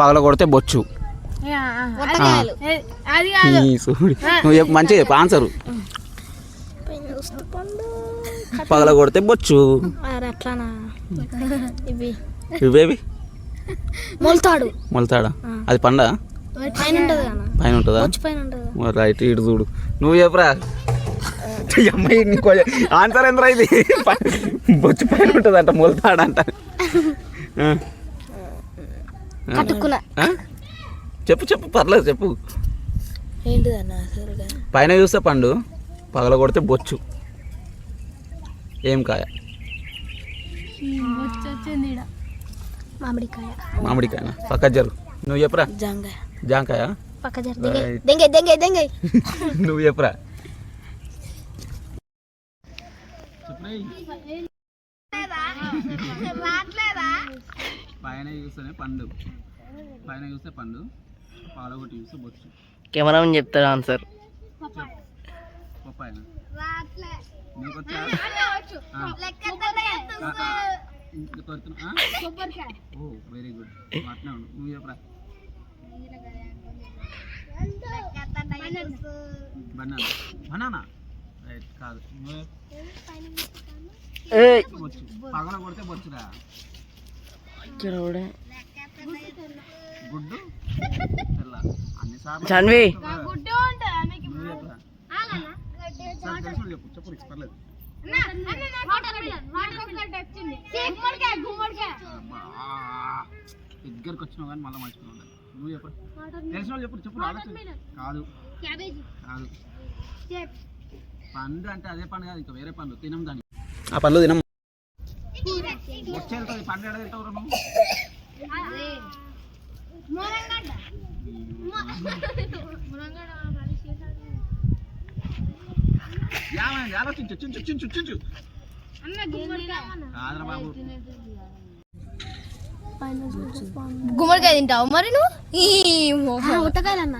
పగల కొడితే బొచ్చు. నువ్వు చెప్పు మంచిగా చెప్పు ఆన్సరు. పగల కొడితే బొచ్చు ఇవేవి? మొలతాడు. మొలతాడా? అది పండ? పైన ఉంటది కదా పైన ఉంటుందా? వచ్చి పైన ఉంటది. మరి రైట్ ఇటు చూడు. నువ్వు చెప్పురా? అమ్మాయి నీకు ఆన్సర్ ఎంతరా ఇది? ప- బొచ్చు పైన ఉంటుందంట మొలతాడంట. ఆ. కట్టుకున్న? చెప్పు చెప్పు పర్లేదు చెప్పు. పైన చూస్తే పండు పగల కొడితే బొచ్చు. ఏం కాయ? మామిడికాయ. పక్క జరు. నువ్వు చెప్పురా? జాంకాయ. జాంకాయ? నువ్వు చెప్పురా? పైన చూస్తేనే పండు. పైన చూస్తే పండు. పాలగొట్టి చూస్తే బొచ్చు. కెమెరామెన్ చెప్తాడు ఆన్సర్. పప్పాయన? Oh very good. అట్నే ఉండు. నువ్వు చెప్పురా? బనానా. బనానా. రైట్ కాదు. పగల కొడితే బొచ్చురా? చన్వి. దగ్గరకు వచ్చినావు కానీ మళ్ళీ ఉండాలి నువ్వు చెప్పు. తెలిసిన వాళ్ళు చెప్పు చెప్పు కాదు. క్యాబేజీ. కాదు. పండు అంటే అదే పండు కాదు ఇంకా వేరే పండు. తినం దాన్ని. ఆ పండు తినం. వచ్చి వెళ్తుంది పండు ఎడ తింటావు నువ్వు మురంగడ్డ మురంగడ్డ ఏమైంది? ఆలోచించు చించు చించు చించు. అన్న గుమ్మడికాయ తింటావు మరి నువ్వు? ఉట్టకాయలన్న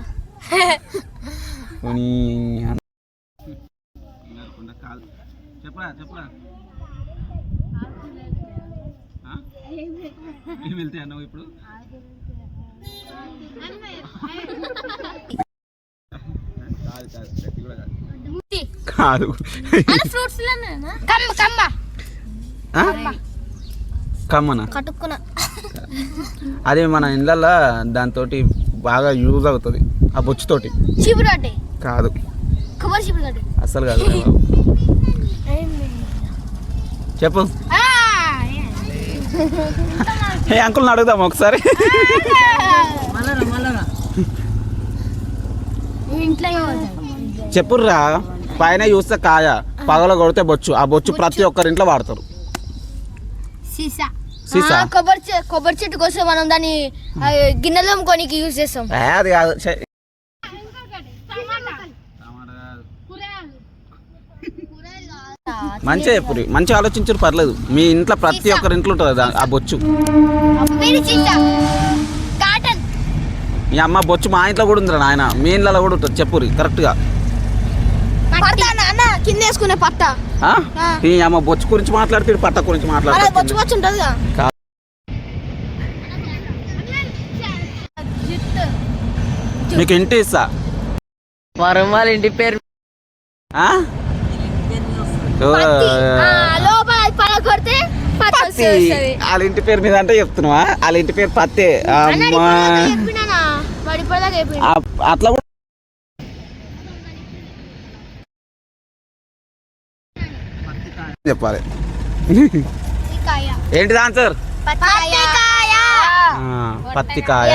చెప్పురా చెప్పురా ఆ? ఏం వెళ్తాయి అన్నావు ఇప్పుడు? కాదు? కమ్మనా? అదే మన ఇళ్ళల్లో దాంతో బాగా యూజ్ అవుతుంది ఆ బొచ్చుతోటి. కాదు. అస్సలు కాదు. చెప్పు. ఏ అంకుల్ని అడుగుదాం ఒకసారి. చెప్పుర్రా పైన చూస్తే కాయ పగల కొడితే బొచ్చు. ఆ బొచ్చు ప్రతి ఒక్కరి ఇంట్లో వాడతారు. సీసా. సీసా? కొబ్బరి చె- కొబ్బరి చెట్టు కోసం మనం దాన్ని గిన్నెలో కొనికి యూజ్ చేస్తాం. అది కాదు. మంచిగా చెప్పురి మంచిగా ఆలోచించరు పర్లేదు. మీ ఇంట్లో ప్రతి ఒక్కరి ఇంట్లో ఉంటుంది ఆ బొచ్చు. మీరు సీసా కాటన్. మీ అమ్మ బొచ్చు మా ఇంట్లో కూడా ఉందిరా నాయన. మీ ఇంట్లో కూడా ఉంటుంది చెప్పురి కరెక్ట్గా. పట్ట. నాన్న కింద వేసుకునే పట్ట. ఆ? ఆ. ఈ అమ్మ బొచ్చు గురించి మాట్లాడుతాడు పట్ట గురించి అలా బొచ్చు మాట్లాడుతాడు బొచ్చు ఉంటుందిగా. మీకు ఇంటి ఇస్తా. వరం వాళ్ళ ఇంటి పేరు ఆ? లోపల కొడితే పత్తి వాళ్ళ ఇంటి పేరు మీద అంటే చెప్తున్నావా? వాళ్ళ ఇంటి పేరు పత్తే. అమ్మా. అట్లా కూడా చెప్పాలి. ఏంటిది ఆన్సర్? పత్తికాయ. పత్తికాయ.